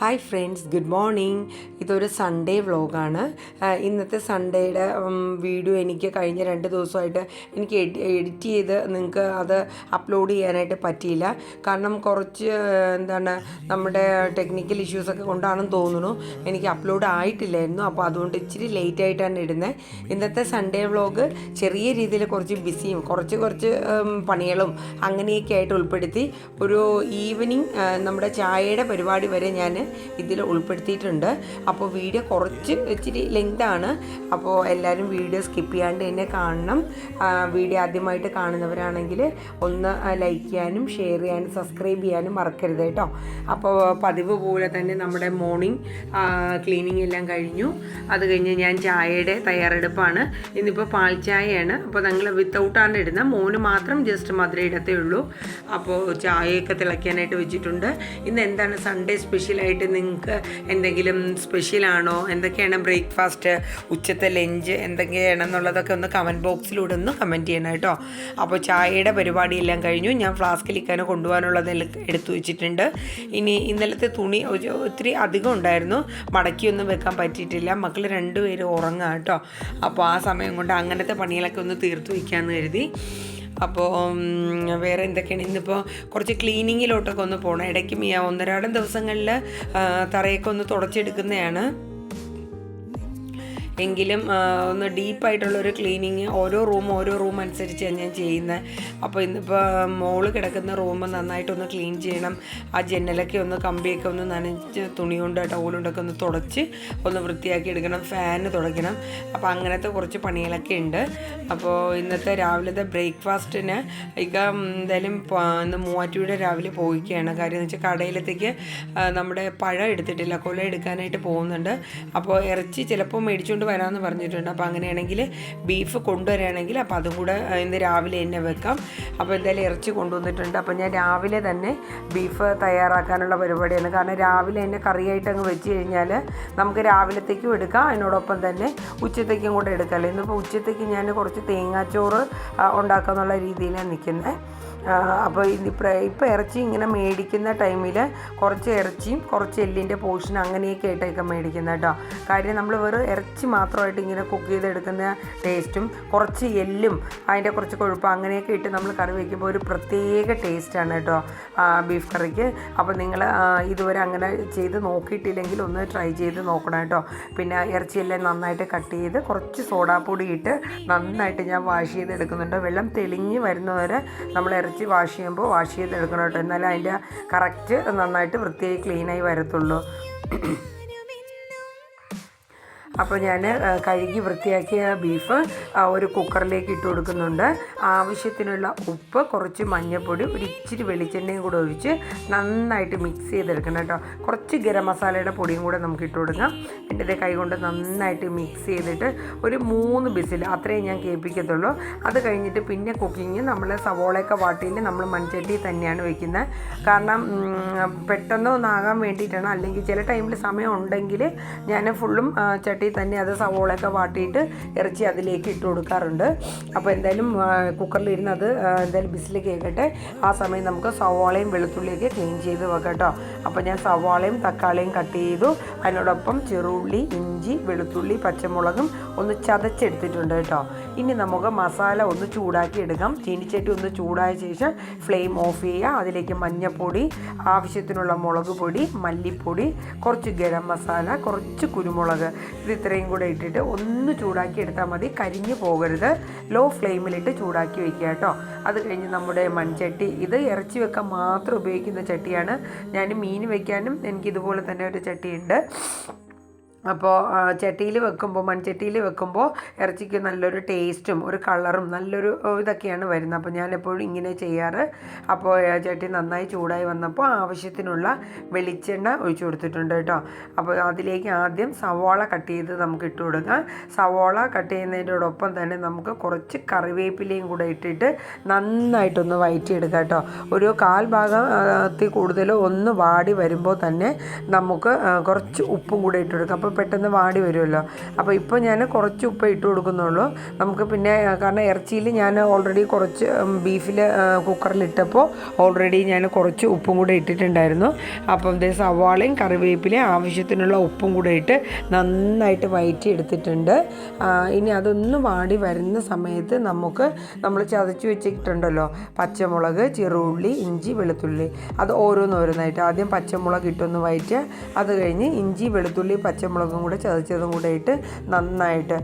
Hi friends good morning ഇതൊരു Sunday വ്ളോഗാണ് ഇന്നത്തെ സൺഡേയുടെ വീഡിയോ എനിക്ക് കഴിഞ്ഞ രണ്ട് ദിവസമായിട്ട് എനിക്ക് എഡിറ്റ് ചെയ്ത് നിങ്ങൾക്ക് അത് അപ്ലോഡ് ചെയ്യാനായിട്ട് പറ്റിയില്ല. കാരണം കുറച്ച് എന്താണ് നമ്മുടെ ടെക്നിക്കൽ ഇഷ്യൂസൊക്കെ കൊണ്ടാണെന്ന് തോന്നുന്നു. എനിക്ക് അപ്ലോഡ് ആയിട്ടില്ലായിരുന്നു. അപ്പോൾ അതുകൊണ്ട് ഇച്ചിരി ലേറ്റ് ആയിട്ടാണ് ഇടുന്നത് ഇന്നത്തെ സൺഡേ വ്ളോഗ് ചെറിയ രീതിയിൽ കുറച്ച് ബിസിയും കുറച്ച് കുറച്ച് പണികളും അങ്ങനെയൊക്കെ ആയിട്ട് ഉൾപ്പെടുത്തി. ഒരു ഈവനിങ് നമ്മുടെ ചായയുടെ പരിപാടി വരെ ഞാൻ ഇതിൽ ഉൾപ്പെടുത്തിയിട്ടുണ്ട്. അപ്പോൾ വീഡിയോ കുറച്ച് ഇച്ചിരി ലെങ്താണ്. അപ്പോൾ എല്ലാവരും വീഡിയോ സ്കിപ്പ് ചെയ്യാണ്ട് തന്നെ കാണണം. വീഡിയോ ആദ്യമായിട്ട് കാണുന്നവരാണെങ്കിൽ ഒന്ന് ലൈക്ക് ചെയ്യാനും ഷെയർ ചെയ്യാനും സബ്സ്ക്രൈബ് ചെയ്യാനും മറക്കരുത് കേട്ടോ. അപ്പോൾ പതിവ് പോലെ തന്നെ നമ്മുടെ മോർണിംഗ് ക്ലീനിങ് എല്ലാം കഴിഞ്ഞു. അത് കഴിഞ്ഞ് ഞാൻ ചായയുടെ തയ്യാറെടുപ്പാണ്. ഇന്നിപ്പോൾ പാൽ ചായയാണ്. അപ്പോൾ ഞങ്ങൾ വിത്തൗട്ടാണ് ഇടുന്നത്. മോന് മാത്രം ജസ്റ്റ് മധുരയിടത്തേ ഉള്ളൂ. അപ്പോൾ ചായയൊക്കെ തിളയ്ക്കാനായിട്ട് വെച്ചിട്ടുണ്ട്. ഇന്ന് എന്താണ് സൺഡേ സ്പെഷ്യലായിട്ട് നിങ്ങൾക്ക് എന്തെങ്കിലും സ്പെഷ്യലാണോ എന്തൊക്കെയാണ് ബ്രേക്ക്ഫാസ്റ്റ് ഉച്ചത്തെ ലഞ്ച് എന്തൊക്കെയാണ് എന്നുള്ളതൊക്കെ ഒന്ന് കമന്റ് ബോക്സിലൂടെ ഒന്ന് കമന്റ് ചെയ്യണം കേട്ടോ. അപ്പോൾ ചായയുടെ പരിപാടിയെല്ലാം കഴിഞ്ഞു. ഞാൻ ഫ്ലാസ്കിലിക്കാനോ കൊണ്ടുപോകാനുള്ളത് എടുത്തു വെച്ചിട്ടുണ്ട്. ഇനി ഇന്നലത്തെ തുണി ഒത്തിരി അധികം ഉണ്ടായിരുന്നു. മടക്കിയൊന്നും വെക്കാൻ പറ്റിയിട്ടില്ല. മക്കൾ രണ്ടുപേരും ഉറങ്ങാം കേട്ടോ. അപ്പോൾ ആ സമയം കൊണ്ട് അങ്ങനത്തെ പണികളൊക്കെ ഒന്ന് തീർത്തു വയ്ക്കാമെന്ന് കരുതി. അപ്പോൾ വേറെ എന്തൊക്കെയാണ്? ഇന്നിപ്പോൾ കുറച്ച് ക്ലീനിങ്ങിലോട്ടൊക്കെ ഒന്ന് പോകണം ഇടയ്ക്ക് മിയ ഒന്നരാടം ദിവസങ്ങളിൽ തറയൊക്കെ ഒന്ന് തുടച്ചെടുക്കുന്നതാണ്. എങ്കിലും ഒന്ന് ഡീപ്പായിട്ടുള്ളൊരു ക്ലീനിങ് ഓരോ റൂം ഓരോ റൂം അനുസരിച്ചാണ് ഞാൻ ചെയ്യുന്നത് അപ്പോൾ ഇന്നിപ്പോൾ മോൾ കിടക്കുന്ന റൂം നന്നായിട്ടൊന്ന് ക്ലീൻ ചെയ്യണം. ആ ജനലൊക്കെ ഒന്ന് കമ്പിയൊക്കെ ഒന്ന് നനച്ച് തുണി കൊണ്ട് ടൗലുകൊണ്ടൊക്കെ ഒന്ന് തുടച്ച് ഒന്ന് വൃത്തിയാക്കി എടുക്കണം ഫാന് തുടയ്ക്കണം. അപ്പോൾ അങ്ങനത്തെ കുറച്ച് പണികളൊക്കെ ഉണ്ട്. അപ്പോൾ ഇന്നത്തെ രാവിലത്തെ ബ്രേക്ക്ഫാസ്റ്റിന് ഇക്ക എന്തായാലും ഇന്ന് മൂവാറ്റുപുഴ രാവിലെ പോയിക്കുകയാണ് കാര്യം എന്ന് വെച്ചാൽ കടയിലത്തേക്ക് നമ്മുടെ പഴം എടുത്തിട്ടില്ല കൊല എടുക്കാനായിട്ട് പോകുന്നുണ്ട്. അപ്പോൾ ഇറച്ചി ചിലപ്പോൾ മേടിച്ചുകൊണ്ട് വരാമെന്ന് പറഞ്ഞിട്ടുണ്ട്. അപ്പോൾ അങ്ങനെയാണെങ്കിൽ ബീഫ് കൊണ്ടുവരികയാണെങ്കിൽ അപ്പോൾ അതും കൂടെ ഇന്ന് രാവിലെ തന്നെ വെക്കാം. അപ്പോൾ എന്തായാലും ഇറച്ചി കൊണ്ടുവന്നിട്ടുണ്ട്. അപ്പോൾ ഞാൻ രാവിലെ തന്നെ ബീഫ് തയ്യാറാക്കാനുള്ള പരിപാടിയാണ്. കാരണം രാവിലെ തന്നെ കറിയായിട്ട് അങ്ങ് വെച്ച് കഴിഞ്ഞാൽ നമുക്ക് രാവിലത്തേക്കും എടുക്കാം. അതിനോടൊപ്പം തന്നെ ഉച്ചത്തേക്കും കൂടെ എടുക്കാമല്ലോ ഇന്നിപ്പോൾ ഉച്ചത്തേക്ക് ഞാൻ കുറച്ച് തേങ്ങാച്ചോറ് ഉണ്ടാക്കാമെന്നുള്ള രീതിയിലാണ് നിൽക്കുന്നത്. അപ്പോൾ ഇത് ഇപ്പോൾ ഇറച്ചി ഇങ്ങനെ മേടിക്കുന്ന ടൈമിൽ കുറച്ച് ഇറച്ചിയും കുറച്ച് എല്ലിന്റെ പോർഷൻ അങ്ങനെയൊക്കെ ആയിട്ടൊക്കെ മേടിക്കുന്നത് കേട്ടോ. കാര്യം നമ്മൾ വെറും ഇറച്ചി മാത്രമായിട്ട് ഇങ്ങനെ കുക്ക് ചെയ്തെടുക്കുന്ന ടേസ്റ്റും കുറച്ച് എല്ലും അതിന്റെ കുറച്ച് കൊഴുപ്പ് അങ്ങനെയൊക്കെ ഇട്ട് നമ്മൾ കറി വയ്ക്കുമ്പോൾ ഒരു പ്രത്യേക ടേസ്റ്റാണ് കേട്ടോ ബീഫ് കറിക്ക്. അപ്പോൾ നിങ്ങൾ ഇതുവരെ അങ്ങനെ ചെയ്ത് നോക്കിയിട്ടില്ലെങ്കിൽ ഒന്ന് ട്രൈ ചെയ്ത് നോക്കണം കേട്ടോ. പിന്നെ ഇറച്ചിയെല്ലാം നന്നായിട്ട് കട്ട് ചെയ്ത് കുറച്ച് സോഡാപ്പൊടി ഇട്ട് നന്നായിട്ട് ഞാൻ വാഷ് ചെയ്തെടുക്കുന്നുണ്ട്. വെള്ളം തെളിഞ്ഞ് വരുന്നവരെ നമ്മൾ ഇറച്ചി വാഷ് ചെയ്യുമ്പോൾ വാഷ് ചെയ്തെടുക്കണം കേട്ടോ എന്നാലേ അതിന്റെ കറക്റ്റ് നന്നായിട്ട് വൃത്തിയായി ക്ലീനായി വരത്തുള്ളൂ. അപ്പോൾ ഞാൻ കഴുകി വൃത്തിയാക്കിയ ബീഫ് ഒരു കുക്കറിലേക്ക് ഇട്ട് കൊടുക്കുന്നുണ്ട്. ആവശ്യത്തിനുള്ള ഉപ്പ് കുറച്ച് മഞ്ഞൾപ്പൊടി ഒരു ഇച്ചിരി വെളിച്ചെണ്ണയും കൂടെ ഒഴിച്ച് നന്നായിട്ട് മിക്സ് ചെയ്തെടുക്കണം കേട്ടോ. കുറച്ച് ഗരം മസാലയുടെ പൊടിയും കൂടെ നമുക്ക് ഇട്ട് കൊടുക്കാം. എന്റെ കൈ കൊണ്ട് നന്നായിട്ട് മിക്സ് ചെയ്തിട്ട് ഒരു മൂന്ന് ബിസിൽ അത്രയും ഞാൻ കേൾപ്പിക്കത്തുള്ളൂ. അത് കഴിഞ്ഞിട്ട് പിന്നെ കുക്കിങ് നമ്മൾ സവോളയൊക്കെ വാട്ടിയിൽ നമ്മൾ മൺചട്ടി തന്നെയാണ് വെക്കുന്നത്. കാരണം പെട്ടെന്ന് ഒന്നാകാൻ വേണ്ടിയിട്ടാണ്. അല്ലെങ്കിൽ ചില ടൈമിൽ സമയം ഉണ്ടെങ്കിൽ ഞാൻ ഫുള്ളും ചട്ടി തന്നെ അത് സവോളയൊക്കെ വാട്ടിയിട്ട് ഇറച്ചി അതിലേക്ക് ഇട്ട് കൊടുക്കാറുണ്ട്. അപ്പോൾ എന്തായാലും കുക്കറിലിരുന്ന് അത് എന്തായാലും ബിസിൽ കേൾക്കട്ടെ. ആ സമയം നമുക്ക് സവോളയും വെളുത്തുള്ളിയൊക്കെ ക്ലീൻ ചെയ്ത് വെക്കാം കേട്ടോ. അപ്പോൾ ഞാൻ സവാളയും തക്കാളിയും കട്ട് ചെയ്തു. അതിനോടൊപ്പം ചെറുള്ളി ഇഞ്ചി വെളുത്തുള്ളി പച്ചമുളകും ഒന്ന് ചതച്ചെടുത്തിട്ടുണ്ട് കേട്ടോ. ഇനി നമുക്ക് മസാല ഒന്ന് ചൂടാക്കി എടുക്കാം. ചീനിച്ചട്ടി ഒന്ന് ചൂടായ ശേഷം ഫ്ലെയിം ഓഫ് ചെയ്യുക. അതിലേക്ക് മഞ്ഞൾപ്പൊടി ആവശ്യത്തിനുള്ള മുളക് പൊടി മല്ലിപ്പൊടി കുറച്ച് ഗരം മസാല കുറച്ച് കുരുമുളക്. ഇത് ഇത്രയും കൂടെ ഇട്ടിട്ട് ഒന്ന് ചൂടാക്കി എടുത്താൽ മതി. കരിഞ്ഞു പോകരുത്. ലോ ഫ്ലെയിമിലിട്ട് ചൂടാക്കി വെക്കുക കേട്ടോ. അത് കഴിഞ്ഞ് നമ്മുടെ മൺചട്ടി. ഇത് ഇറച്ചി വെക്കാൻ മാത്രം ഉപയോഗിക്കുന്ന ചട്ടിയാണ്. ഞാൻ മീൻ വെക്കാനും എനിക്കിതുപോലെ തന്നെ ഒരു ചട്ടിയുണ്ട്. അപ്പോൾ ചട്ടിയിൽ വെക്കുമ്പോൾ മൺചട്ടിയിൽ വെക്കുമ്പോൾ ഇറച്ചിക്ക് നല്ലൊരു ടേസ്റ്റും ഒരു കളറും നല്ലൊരു ഇതൊക്കെയാണ് വരുന്നത്. അപ്പോൾ ഞാനെപ്പോഴും ഇങ്ങനെ ചെയ്യാറ്. അപ്പോൾ ചട്ടി നന്നായി ചൂടായി വന്നപ്പോൾ ആവശ്യത്തിനുള്ള വെളിച്ചെണ്ണ ഒഴിച്ചു കൊടുത്തിട്ടുണ്ട് കേട്ടോ. അപ്പോൾ അതിലേക്ക് ആദ്യം സവാള കട്ട് ചെയ്ത് നമുക്ക് ഇട്ട് കൊടുക്കാം. സവാള കട്ട് ചെയ്യുന്നതിനോടൊപ്പം തന്നെ നമുക്ക് കുറച്ച് കറിവേപ്പിലയും കൂടെ ഇട്ടിട്ട് നന്നായിട്ടൊന്ന് വയറ്റിയെടുക്കാം കേട്ടോ. ഒരു കാൽ ഭാഗം ആ, കൂടുതൽ ഒന്ന് വാടി വരുമ്പോൾ തന്നെ നമുക്ക് കുറച്ച് ഉപ്പും കൂടെ ഇട്ട് കൊടുക്കാം. അപ്പോൾ പെട്ടെന്ന് വാടി വരുമല്ലോ. അപ്പോൾ ഇപ്പോൾ ഞാൻ കുറച്ച് ഉപ്പ് ഇട്ട് കൊടുക്കുന്നുള്ളൂ. നമുക്ക് പിന്നെ കാരണം ഇറച്ചിയിൽ ഞാൻ ഓൾറെഡി കുറച്ച് ബീഫിൽ കുക്കറിൽ ഇട്ടപ്പോൾ ഓൾറെഡി ഞാൻ കുറച്ച് ഉപ്പും കൂടെ ഇട്ടിട്ടുണ്ടായിരുന്നു. അപ്പം ദേ സവാളയും കറിവേപ്പിലയും ആവശ്യത്തിനുള്ള ഉപ്പും കൂടെ ഇട്ട് നന്നായിട്ട് വയറ്റി എടുത്തിട്ടുണ്ട് ഇനി അതൊന്ന് വാടി വരുന്ന സമയത്ത് നമുക്ക് നമ്മൾ ചതച്ച് വെച്ചിട്ടുണ്ടല്ലോ പച്ചമുളക് ചെറുള്ളി ഇഞ്ചി വെളുത്തുള്ളി. അത് ഓരോന്നോരോന്നായിട്ട്. ആദ്യം പച്ചമുളക് ഇട്ടൊന്ന് വയറ്റുക. അത് കഴിഞ്ഞ് ഇഞ്ചി വെളുത്തുള്ളി പച്ചമുളകും കൂടെ ചതച്ചതും കൂടെ ഇട്ട് നന്നായിട്ട്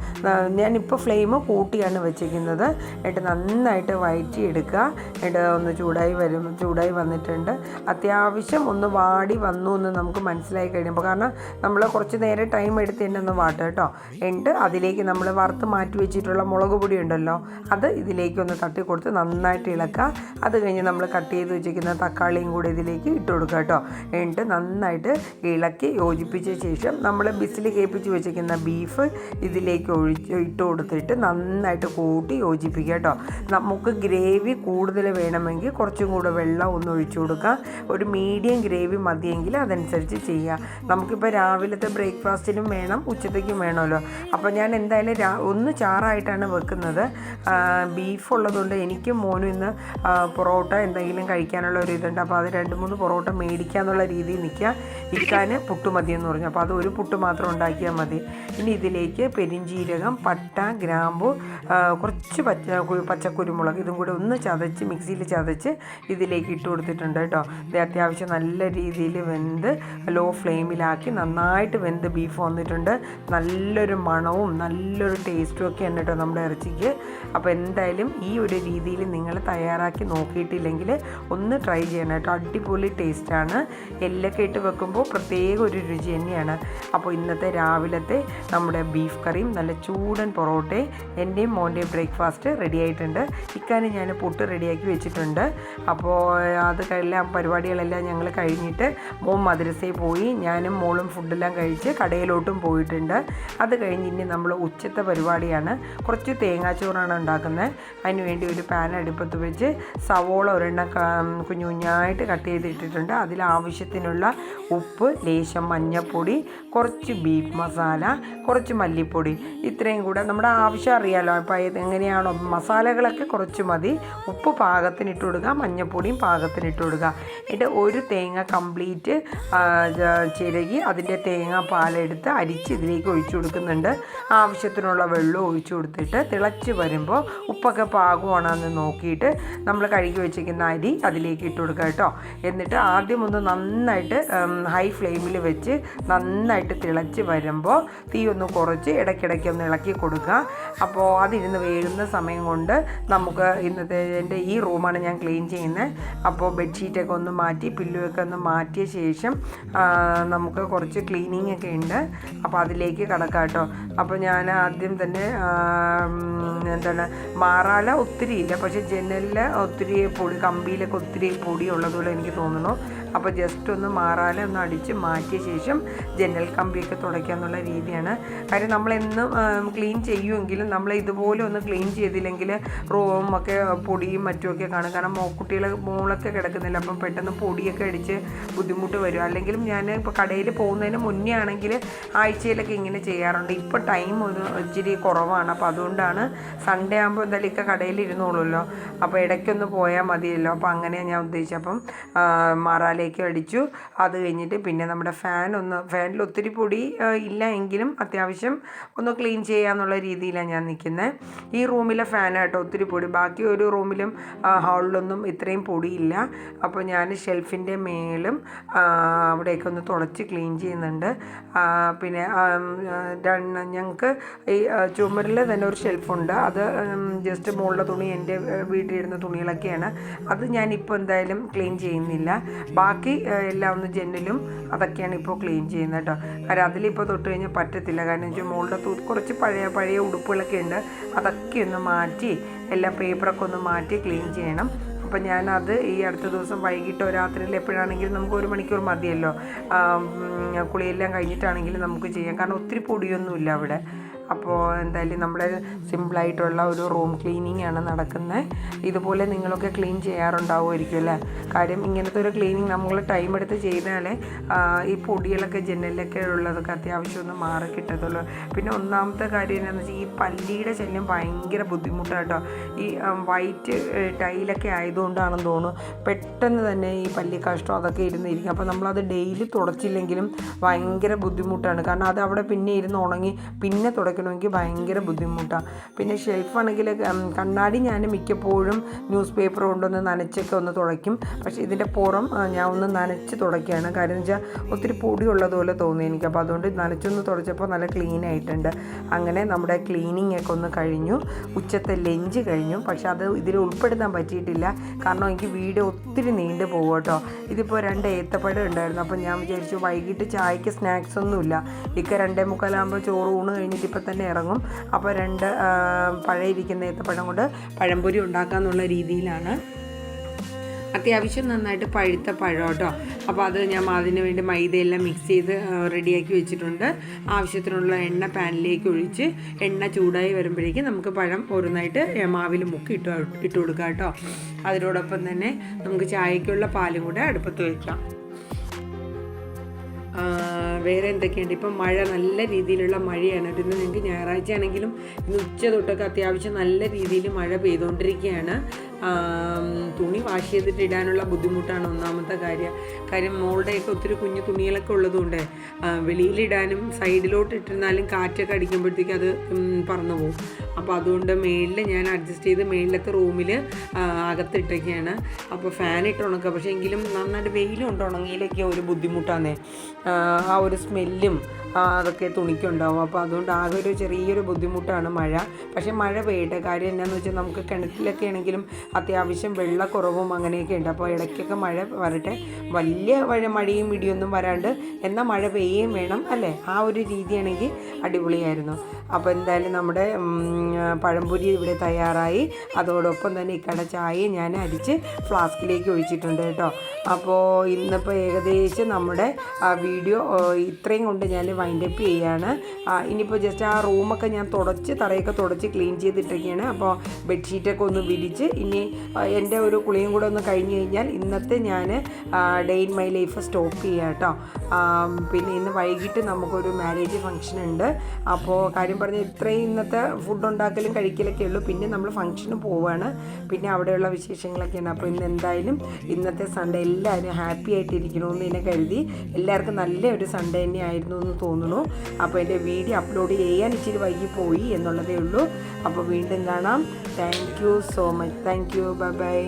ഞാനിപ്പോൾ ഫ്ലെയിം കൂട്ടിയാണ് വെച്ചിരിക്കുന്നത്. എന്നിട്ട് നന്നായിട്ട് വയറ്റി എടുക്കുക എന്നിട്ട് ഒന്ന് ചൂടായി വരും ചൂടായി വന്നിട്ടുണ്ട്. അത്യാവശ്യം ഒന്ന് വാടി വന്നു എന്ന് നമുക്ക് മനസ്സിലായി കഴിയുമ്പോൾ കാരണം നമ്മൾ കുറച്ച് നേരം ടൈം എടുത്ത് തന്നെ ഒന്ന് വാട്ടുക കേട്ടോ. എന്നിട്ട് അതിലേക്ക് നമ്മൾ വറുത്ത് മാറ്റി വെച്ചിട്ടുള്ള മുളക് പൊടി ഉണ്ടല്ലോ അത് ഇതിലേക്ക് ഒന്ന് തട്ടി കൊടുത്ത് നന്നായിട്ട് ഇളക്കുക. അത് കഴിഞ്ഞ് നമ്മൾ കട്ട് ചെയ്ത് വെച്ചിരിക്കുന്ന തക്കാളിയും കൂടെ ഇതിലേക്ക് ഇട്ട് കൊടുക്കുക കേട്ടോ. എന്നിട്ട് നന്നായിട്ട് ഇളക്കി യോജിപ്പിച്ച ശേഷം നമ്മൾ ബിസിൽ കേൾപ്പിച്ച് വെച്ചിരിക്കുന്ന ബീഫ് ഇതിലേക്ക് ഒഴിച്ച് ഇട്ട് കൊടുത്തിട്ട് നന്നായിട്ട് കൂട്ടി യോജിപ്പിക്കുക കേട്ടോ. നമുക്ക് ഗ്രേവി കൂടുതൽ വേണമെങ്കിൽ കുറച്ചും കൂടെ വെള്ളം ഒന്ന് ഒഴിച്ചു കൊടുക്കുക ഒരു മീഡിയം ഗ്രേവി മതിയെങ്കിൽ അതനുസരിച്ച് ചെയ്യുക നമുക്കിപ്പോൾ രാവിലത്തെ ബ്രേക്ക്ഫാസ്റ്റിനും വേണം ഉച്ചത്തേക്കും വേണമല്ലോ. അപ്പോൾ ഞാൻ എന്തായാലും രാ ഒന്ന് ചാറായിട്ടാണ് വെക്കുന്നത്. ബീഫ് ഉള്ളതുകൊണ്ട് എനിക്കും മോനും ഇന്ന് പൊറോട്ട എന്തെങ്കിലും കഴിക്കാനുള്ള ഒരു ഇതുണ്ട്. അപ്പോൾ അത് രണ്ട് മൂന്ന് പൊറോട്ട മേടിക്കാന്നുള്ള രീതിയിൽ നിൽക്കുക. ഇരിക്കാൻ പുട്ട് മതിയെന്ന് പറഞ്ഞു. അപ്പോൾ അത് ഒരു പുട്ട് മാത്രം ഉണ്ടാക്കിയാൽ മതി. ഇനി ഇതിലേക്ക് പെരിഞ്ചീരകം പട്ട ഗ്രാമ്പു കുറച്ച് പച്ച പച്ചക്കുരുമുളക് ഇതും കൂടി ഒന്ന് ചതച്ച് മിക്സിയിൽ ചതച്ച് ഇതിലേക്ക് ഇട്ട് കൊടുത്തിട്ടുണ്ട് കേട്ടോ. ഇത് അത്യാവശ്യം നല്ല രീതിയിൽ വെന്ത് ലോ ഫ്ലെയിമിലാക്കി നന്നായിട്ട് വെന്ത് ബീഫ് വന്നിട്ടുണ്ട്. നല്ലൊരു മണവും നല്ലൊരു ടേസ്റ്റും ഒക്കെ ഉണ്ട് കേട്ടോ നമ്മുടെ ഇറച്ചിക്ക്. അപ്പോൾ എന്തായാലും ഈ ഒരു രീതിയിൽ നിങ്ങൾ തയ്യാറാക്കി നോക്കിയിട്ടില്ലെങ്കിൽ ഒന്ന് ട്രൈ ചെയ്യണം കേട്ടോ. അടിപൊളി ടേസ്റ്റാണ് എല്ലൊക്കെ ഇട്ട് വെക്കുമ്പോൾ പ്രത്യേക ഒരു രുചി തന്നെയാണ്. അപ്പോൾ ഇന്നത്തെ രാവിലത്തെ നമ്മുടെ ബീഫ് കറിയും നല്ല ചൂടൻ പൊറോട്ടയും എന്റെയും മോന്റെയും ബ്രേക്ക്ഫാസ്റ്റ് റെഡി ആയിട്ടുണ്ട് ഇക്കാനും ഞാൻ പുട്ട് റെഡിയാക്കി വെച്ചിട്ടുണ്ട്. അപ്പോൾ അത് എല്ലാം പരിപാടികളെല്ലാം ഞങ്ങൾ കഴിഞ്ഞിട്ട് മോൻ മദ്രസയിൽ പോയി. ഞാനും മോളും ഫുഡെല്ലാം കഴിച്ച് കടയിലോട്ടും പോയിട്ടുണ്ട്. അത് കഴിഞ്ഞ് ഇനി നമ്മൾ ഉച്ചത്തെ പരിപാടിയാണ്. കുറച്ച് തേങ്ങാച്ചോറാണ് ഉണ്ടാക്കുന്നത് അതിന് വേണ്ടി ഒരു പാൻ അടുപ്പത്ത് വെച്ച് സവോള ഒരെണ്ണം കുഞ്ഞു കുഞ്ഞായിട്ട് കട്ട് ചെയ്തിട്ടിട്ടുണ്ട്. അതിൽ ആവശ്യത്തിനുള്ള ഉപ്പ് ലേശം മഞ്ഞൾപ്പൊടി കുറച്ച് ബീഫ് മസാല കുറച്ച് മല്ലിപ്പൊടി. ഇത്രയും കൂടെ നമ്മുടെ ആവശ്യം അറിയാലോ. അപ്പോൾ എങ്ങനെയാണോ മസാലകളൊക്കെ കുറച്ച് മതി. ഉപ്പ് പാകത്തിന് ഇട്ട് കൊടുക്കുക മഞ്ഞൾപ്പൊടിയും പാകത്തിന് ഇട്ട് കൊടുക്കുക. എന്നിട്ട് ഒരു തേങ്ങ കംപ്ലീറ്റ് ചിരകി അതിന്റെ തേങ്ങ പാലെടുത്ത് അരിച്ച് ഇതിലേക്ക് ഒഴിച്ചു കൊടുക്കുന്നുണ്ട്. ആവശ്യത്തിനുള്ള വെള്ളം ഒഴിച്ചു കൊടുത്തിട്ട് തിളച്ച് വരുമ്പോൾ ഉപ്പൊക്കെ പാകമാണെന്ന് നോക്കിയിട്ട് നമ്മൾ കഴുകി വെച്ചിരിക്കുന്ന അരി അതിലേക്ക് ഇട്ട് കൊടുക്കുക കേട്ടോ. എന്നിട്ട് ആദ്യം ഒന്ന് നന്നായിട്ട് ഹൈ ഫ്ലെയിമിൽ വെച്ച് നന്നായിട്ട് തിളച്ച് വരുമ്പോൾ തീ ഒന്ന് കുറച്ച് ഇടയ്ക്കിടയ്ക്ക് ഒന്ന് ഇളക്കി കൊടുക്കുക. അപ്പോൾ അതിരുന്ന് വേഴുന്ന സമയം കൊണ്ട് നമുക്ക് ഇന്നത്തെ എന്റെ ഈ റൂമാണ് ഞാൻ ക്ലീൻ ചെയ്യുന്നത് അപ്പോൾ ബെഡ്ഷീറ്റൊക്കെ ഒന്ന് മാറ്റി പില്ലുവൊക്കെ ഒന്ന് മാറ്റിയ ശേഷം നമുക്ക് കുറച്ച് ക്ലീനിങ് ഒക്കെ ഉണ്ട്. അപ്പോൾ അതിലേക്ക് കടക്കാം കേട്ടോ. അപ്പോൾ ഞാൻ ആദ്യം തന്നെ എന്താണ് മാറാല ഒത്തിരി ഇല്ല പക്ഷേ ജനലിൽ ഒത്തിരി പൊടി കമ്പിയിലൊക്കെ ഒത്തിരി പൊടി ഉള്ളതുപോലെ എനിക്ക് തോന്നുന്നു അപ്പോൾ ജസ്റ്റ് ഒന്ന് മാറാല ഒന്ന് അടിച്ച് മാറ്റിയ ശേഷം ജനൽ കമ്പിയൊക്കെ തുടയ്ക്കുക എന്നുള്ള രീതിയാണ്. കാര്യം നമ്മളെന്നും ക്ലീൻ ചെയ്യുമെങ്കിലും നമ്മൾ ഇതുപോലെ ഒന്ന് ക്ലീൻ ചെയ്തില്ലെങ്കിൽ റൂമൊക്കെ പൊടിയും മറ്റുമൊക്കെ കാണും. കാരണം കുട്ടികൾ മോളൊക്കെ കിടക്കുന്നില്ല. അപ്പം പെട്ടെന്ന് പൊടിയൊക്കെ അടിച്ച് ബുദ്ധിമുട്ട് വരും. അല്ലെങ്കിലും ഞാൻ ഇപ്പോൾ കടയിൽ പോകുന്നതിന് മുന്നേ ആണെങ്കിൽ ആഴ്ചയിലൊക്കെ ഇങ്ങനെ ചെയ്യാറുണ്ട്. ഇപ്പോൾ ടൈം ഒന്ന് ഇച്ചിരി കുറവാണ്. അപ്പോൾ അതുകൊണ്ടാണ് സൺഡേ ആകുമ്പോൾ എന്തായാലും ഇക്ക കടയിൽ ഇരുന്നോളൂല്ലോ അപ്പോൾ ഇടയ്ക്കൊന്ന് പോയാൽ മതിയല്ലോ. അപ്പോൾ അങ്ങനെയാണ് ഞാൻ ഉദ്ദേശിച്ചത്. അപ്പം ആ, മാറാലേക്ക് അടിച്ചു. അത് കഴിഞ്ഞിട്ട് പിന്നെ നമ്മുടെ ഫാൻ ഒന്ന് ഫാനിൽ ഒത്തിരി പൊടി ഇല്ല എങ്കിലും അത്യാവശ്യം ഒന്ന് ക്ലീൻ ചെയ്യാന്നുള്ള രീതിയിലാണ് ഞാൻ നിൽക്കുന്നത് ഈ റൂമിലെ ഫാനായിട്ട് ഒത്തിരി പൊടി. ബാക്കി ഒരു റൂമിലും ഹാളിലൊന്നും ഇത്രയും പൊടിയില്ല. അപ്പോൾ ഞാൻ ഷെൽഫിന്റെ മേലും അവിടെയൊക്കെ ഒന്ന് തുടച്ച് ക്ലീൻ ചെയ്യുന്നുണ്ട്. പിന്നെ ഞങ്ങൾക്ക് ഈ ചുമരിൽ തന്നെ ഒരു ഷെൽഫുണ്ട് അത് ജസ്റ്റ് മുകളിലെ തുണി എന്റെ വീട്ടിലിരുന്ന തുണികളൊക്കെയാണ്. അത് ഞാനിപ്പോൾ എന്തായാലും ക്ലീൻ ചെയ്യുന്നില്ല. ബാക്കി എല്ലാം ഒന്ന് ജെന്നിലും അതൊക്കെയാണ് ഇപ്പോൾ ക്ലീൻ ചെയ്യുന്നത് കേട്ടോ കാരണം അതിലിപ്പോൾ തൊട്ട് കഴിഞ്ഞാൽ പറ്റത്തില്ല. കാരണം വെച്ചാൽ മുകളിലെ തൂത്ത് കുറച്ച് പഴയ പഴയ ഉടുപ്പുകളൊക്കെ ഉണ്ട്. അതൊക്കെ ഒന്ന് മാറ്റി എല്ലാ പേപ്പറൊക്കെ ഒന്ന് മാറ്റി ക്ലീൻ ചെയ്യണം. അപ്പം ഞാനത് ഈ അടുത്ത ദിവസം വൈകിട്ടോ രാത്രിയിൽ എപ്പോഴാണെങ്കിലും നമുക്ക് ഒരു മണിക്കൂർ മതിയല്ലോ. കുളിയെല്ലാം കഴിഞ്ഞിട്ടാണെങ്കിലും നമുക്ക് ചെയ്യാം. കാരണം ഒത്തിരി പൊടിയൊന്നുമില്ല അവിടെ. അപ്പോൾ എന്തായാലും നമ്മുടെ സിമ്പിളായിട്ടുള്ള ഒരു റൂം ക്ലീനിങ് ആണ് നടക്കുന്നത് ഇതുപോലെ നിങ്ങളൊക്കെ ക്ലീൻ ചെയ്യാറുണ്ടാവുമായിരിക്കും അല്ലേ? കാര്യം ഇങ്ങനത്തെ ഒരു ക്ലീനിങ് നമ്മൾ ടൈം എടുത്ത് ചെയ്താൽ ഈ പൊടികളൊക്കെ ജനലിലൊക്കെ ഉള്ളതൊക്കെ അത്യാവശ്യം ഒന്ന് മാറി കിട്ടത്തുള്ളൂ. പിന്നെ ഒന്നാമത്തെ കാര്യം എന്താണെന്ന് വെച്ചാൽ ഈ പല്ലിയുടെ ശല്യം ഭയങ്കര ബുദ്ധിമുട്ടാട്ടോ. ഈ വൈറ്റ് ടൈലൊക്കെ ആയതുകൊണ്ടാണെന്ന് തോന്നുന്നു. പെട്ടെന്ന് തന്നെ ഈ പല്ലി കഷ്ടം അതൊക്കെ ഇരുന്നിരിക്കും. അപ്പോൾ നമ്മളത് ഡെയിലി തുടച്ചില്ലെങ്കിലും ഭയങ്കര ബുദ്ധിമുട്ടാണ്. കാരണം അത് അവിടെ പിന്നെ ഇരുന്ന് ഉണങ്ങി പിന്നെ തുടയ്ക്കണമെങ്കിൽ ഭയങ്കര ബുദ്ധിമുട്ടാണ് പിന്നെ ഷെൽഫാണെങ്കിൽ കണ്ണാടി ഞാൻ മിക്കപ്പോഴും ന്യൂസ് പേപ്പർ കൊണ്ടൊന്ന് നനച്ചൊക്കെ ഒന്ന് തുടയ്ക്കും. പക്ഷേ ഇതിന്റെ പുറം ഞാൻ ഒന്ന് നനച്ച് തുടയ്ക്കുകയാണ്. കാര്യം വെച്ചാൽ ഒത്തിരി പൊടിയുള്ളതുപോലെ തോന്നി എനിക്ക്. അപ്പോൾ അതുകൊണ്ട് നനച്ചൊന്ന് തുടച്ചപ്പോൾ നല്ല ക്ലീൻ ആയിട്ടുണ്ട്. അങ്ങനെ നമ്മുടെ ക്ലീനിങ് ഒക്കെ ഒന്ന് കഴിഞ്ഞു. ഉച്ചത്തെ ലഞ്ച് കഴിഞ്ഞു. പക്ഷേ അത് ഇതിൽ ഉൾപ്പെടുത്താൻ പറ്റിയിട്ടില്ല. കാരണം എനിക്ക് വീഡിയോ ഒത്തിരി നീണ്ടു പോകും കേട്ടോ. ഇതിപ്പോൾ രണ്ട് ഏത്തപ്പഴം ഉണ്ടായിരുന്നു. അപ്പോൾ ഞാൻ വിചാരിച്ചു വൈകിട്ട് ചായക്ക് സ്നാക്സ് ഒന്നുമില്ല. ഇക്ക രണ്ടേ മുക്കാലാകുമ്പോൾ ചോറ് ഊണ് കഴിഞ്ഞിട്ട് ഇപ്പം തന്നെ ഇറങ്ങും. അപ്പോൾ രണ്ട് പഴയിരിക്കുന്ന ഏത്തപ്പഴം കൊണ്ട് പഴംപൊരി ഉണ്ടാക്കാമെന്നുള്ള രീതിയിലാണ്. അത്യാവശ്യം നന്നായിട്ട് പഴുത്ത പഴം കേട്ടോ. അപ്പോൾ അത് ഞാൻ അതിന് വേണ്ടി മൈദയെല്ലാം മിക്സ് ചെയ്ത് റെഡിയാക്കി വെച്ചിട്ടുണ്ട്. ആവശ്യത്തിനുള്ള എണ്ണ പാനിലേക്ക് ഒഴിച്ച് എണ്ണ ചൂടായി വരുമ്പോഴേക്കും നമുക്ക് പഴം ഓരോന്നായിട്ട് മാവിൽ മുക്കി ഇട്ട് ഇട്ട് കൊടുക്കാം കേട്ടോ. അതിനോടൊപ്പം തന്നെ നമുക്ക് ചായക്കുള്ള പാലും കൂടെ അടുപ്പത്ത് വയ്ക്കാം വേറെ എന്തൊക്കെയുണ്ട്? ഇപ്പം മഴ നല്ല രീതിയിലുള്ള മഴയാണ്. ഇന്ന് നിങ്ങൾക്ക് ഞായറാഴ്ച ആണെങ്കിലും ഇന്ന് ഉച്ച തൊട്ടൊക്കെ അത്യാവശ്യം നല്ല രീതിയിൽ മഴ പെയ്തുകൊണ്ടിരിക്കുകയാണ് തുണി വാഷ് ചെയ്തിട്ട് ഇടാനുള്ള ബുദ്ധിമുട്ടാണ് ഒന്നാമത്തെ കാര്യം. കാര്യം മോളുടെയൊക്കെ ഒത്തിരി കുഞ്ഞു തുണികളൊക്കെ ഉള്ളതുകൊണ്ട് വെളിയിലിടാനും സൈഡിലോട്ട് ഇട്ടിരുന്നാലും കാറ്റൊക്കെ അടിക്കുമ്പോഴത്തേക്കും അത് പറന്നു പോകും. അപ്പോൾ അതുകൊണ്ട് മേളിൽ ഞാൻ അഡ്ജസ്റ്റ് ചെയ്ത് മേളിലത്തെ റൂമിൽ അകത്തിട്ടൊക്കെയാണ്. അപ്പോൾ ഫാൻ ഇട്ട് ഉണക്കുക പക്ഷേ എങ്കിലും നന്നായിട്ട് വെയിലുണ്ട് ഉണങ്ങിയിലൊക്കെ ഒരു ബുദ്ധിമുട്ടാണ് ആ ഒരു സ്മെല്ലും അതൊക്കെ തുണിക്കുണ്ടാവും. അപ്പോൾ അതുകൊണ്ട് ആകെ ഒരു ചെറിയൊരു ബുദ്ധിമുട്ടാണ് മഴ. പക്ഷേ മഴ പെയ്യട്ടെ. കാര്യം എന്നാന്ന് വെച്ചാൽ നമുക്ക് കിണറ്റിലൊക്കെ ആണെങ്കിലും അത്യാവശ്യം വെള്ളക്കുറവും അങ്ങനെയൊക്കെ ഉണ്ട്. അപ്പോൾ ഇടയ്ക്കൊക്കെ മഴ വരട്ടെ. വലിയ മഴ മഴയും ഇടിയൊന്നും വരാണ്ട് എന്നാൽ മഴ പെയ്യുകയും വേണം അല്ലേ? ആ ഒരു രീതിയാണെങ്കിൽ അടിപൊളിയായിരുന്നു. അപ്പോൾ എന്തായാലും നമ്മുടെ പഴംപൊരി ഇവിടെ തയ്യാറായി. അതോടൊപ്പം തന്നെ ഇക്കട ചായയും ഞാൻ അരിച്ച് ഫ്ലാസ്കിലേക്ക് ഒഴിച്ചിട്ടുണ്ട് കേട്ടോ. അപ്പോൾ ഇന്നിപ്പോൾ ഏകദേശം നമ്മുടെ വീഡിയോ ഇത്രയും കൊണ്ട് ഞാൻ വൈൻഡപ്പ് ചെയ്യാണ്. ആ, ഇനിയിപ്പോൾ ജസ്റ്റ് ആ റൂമൊക്കെ ഞാൻ തുടച്ച് തറയൊക്കെ തുടച്ച് ക്ലീൻ ചെയ്തിട്ടൊക്കെയാണ്. അപ്പോൾ ബെഡ്ഷീറ്റൊക്കെ ഒന്ന് വിരിച്ച് ഇനി എന്റെ ഒരു കുളിയും കൂടെ ഒന്ന് കഴിഞ്ഞ് കഴിഞ്ഞാൽ ഇന്നത്തെ ഞാൻ day in my life stop ചെയ്യാം കേട്ടോ പിന്നെ ഇന്ന് വൈകിട്ട് നമുക്കൊരു മാരേജ് ഫംഗ്ഷൻ ഉണ്ട്. അപ്പോൾ കാര്യം പറഞ്ഞാൽ ഇത്രയും ഇന്നത്തെ ഫുഡ് ഉണ്ടാക്കലും കഴിക്കലൊക്കെ ഉള്ളൂ. പിന്നെ നമ്മൾ ഫംഗ്ഷന് പോവുകയാണ് പിന്നെ അവിടെയുള്ള വിശേഷങ്ങളൊക്കെയാണ്. അപ്പോൾ ഇന്ന് എന്തായാലും ഇന്നത്തെ സൺഡേ എല്ലാവരും ഹാപ്പി ആയിട്ടിരിക്കണമെന്ന് എന്നെ കരുതി എല്ലാവർക്കും നല്ല ഒരു സൺഡേ തന്നെ ആയിരുന്നു എന്ന് തോന്നുന്നു. അപ്പോൾ എന്റെ വീഡിയോ അപ്ലോഡ് ചെയ്യാൻ ഇച്ചിരി വൈകി പോയി എന്നുള്ളതേ ഉള്ളൂ. അപ്പോൾ വീണ്ടും കാണാം. Thank you so much thank you bye bye